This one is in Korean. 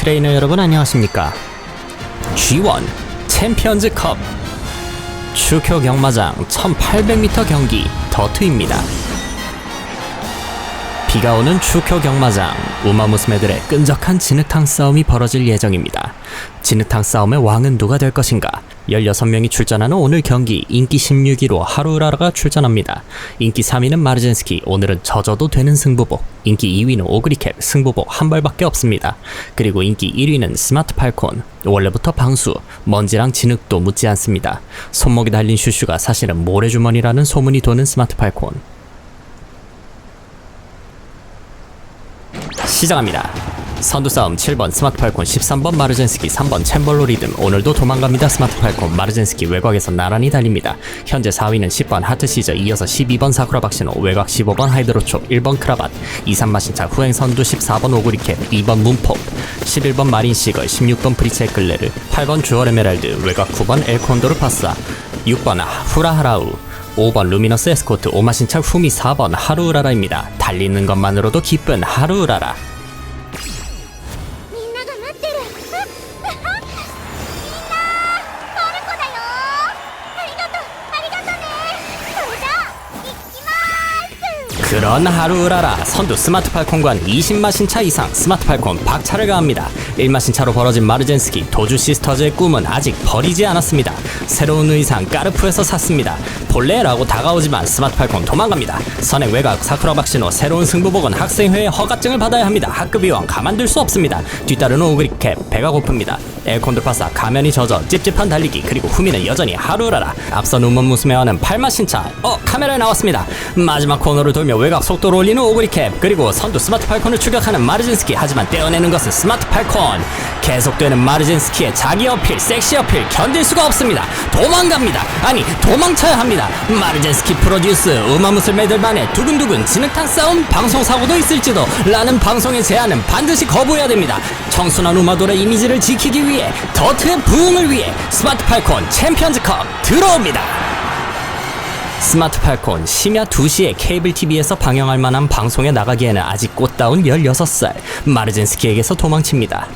트레이너 여러분 안녕하십니까? G1 챔피언즈컵 추표 경마장 1800m 경기 더트입니다. 비가 오는 추표 경마장 우마무스메들의 끈적한 진흙탕 싸움이 벌어질 예정입니다. 진흙탕 싸움의 왕은 누가 될 것인가? 16명이 출전하는 오늘 경기 인기 16위로 하루라라가 출전합니다. 인기 3위는 마르젠스키, 오늘은 져져도 되는 승부복. 인기 2위는 오그리캡, 승부복 한 발밖에 없습니다. 그리고 인기 1위는 스마트 팔콘, 원래부터 방수, 먼지랑 진흙도 묻지 않습니다. 손목에 달린 슈슈가 사실은 모래주머니라는 소문이 도는 스마트 팔콘. 시작합니다. 선두 싸움 7번 스마트 팔콘 13번 마르젠스키 3번 챔벌로 리듬. 오늘도 도망갑니다 스마트 팔콘. 마르젠스키 외곽에서 나란히 달립니다. 현재 4위는 10번 하트 시저 이어서 12번 사쿠라 박시노. 외곽 15번 하이드로초 1번 크라ባት 2, 3마신차 후행 선두 14번 오구리캡 2번 문포. 11번 마린 시걸. 16번 프리체 끌레르. 8번 주얼 에메랄드. 외곽 9번 엘콘도르 파사. 6번 후라하라우. 5번 루미너스 에스코트. 오마신차 후미 4번 하루우라라입니다. 달리는 것만으로도 기쁜 하루우라라. ってる。 그런 하루우라라 선두 스마트 팔콘과는 20마신차 이상 스마트 팔콘 박차를 가합니다. 1마신차로 벌어진 마르젠스키 도주 시스터즈의 꿈은 아직 버리지 않았습니다. 새로운 의상 까르푸에서 샀습니다. 본래라고 다가오지만 스마트 팔콘 도망갑니다. 선행 외곽 사쿠라 박신호 새로운 승부복은 학생회의 허가증을 받아야 합니다. 학급 이왕 가만둘 수 없습니다. 뒤따르는 오그리캡 배가 고픕니다. 에어컨드파사 가면이 젖어 찝찝한 달리기 그리고 후미는 여전히 하루라라 앞선 우먼 무스메와는 팔마신차 어 카메라에 나왔습니다 마지막 코너를 돌며 외곽 속도를 올리는 오그리캡 그리고 선두 스마트 팔콘을 추격하는 마르진스키. 하지만 떼어내는 것은 스마트 팔콘. 계속되는 마르진스키의 자기 어필 섹시 어필 견딜 수가 없습니다. 도망갑니다. 아니 도망쳐야 합니다. 마르진스키 프로듀스 우마무슬메들만의 두근두근 진흙탕 싸움 방송 사고도 있을지도 라는 방송의 제안은 반드시 거부해야 됩니다. 청순한 우마돌의 이미지를 지키기 위해 더트의 부흥을 위해 스마트 팔콘 챔피언즈컵 들어옵니다 스마트 팔콘 심야 2시에 케이블 TV에서 방영할 만한 방송에 나가기에는 아직 꽃다운 16살 마르젠스키에게서 도망칩니다.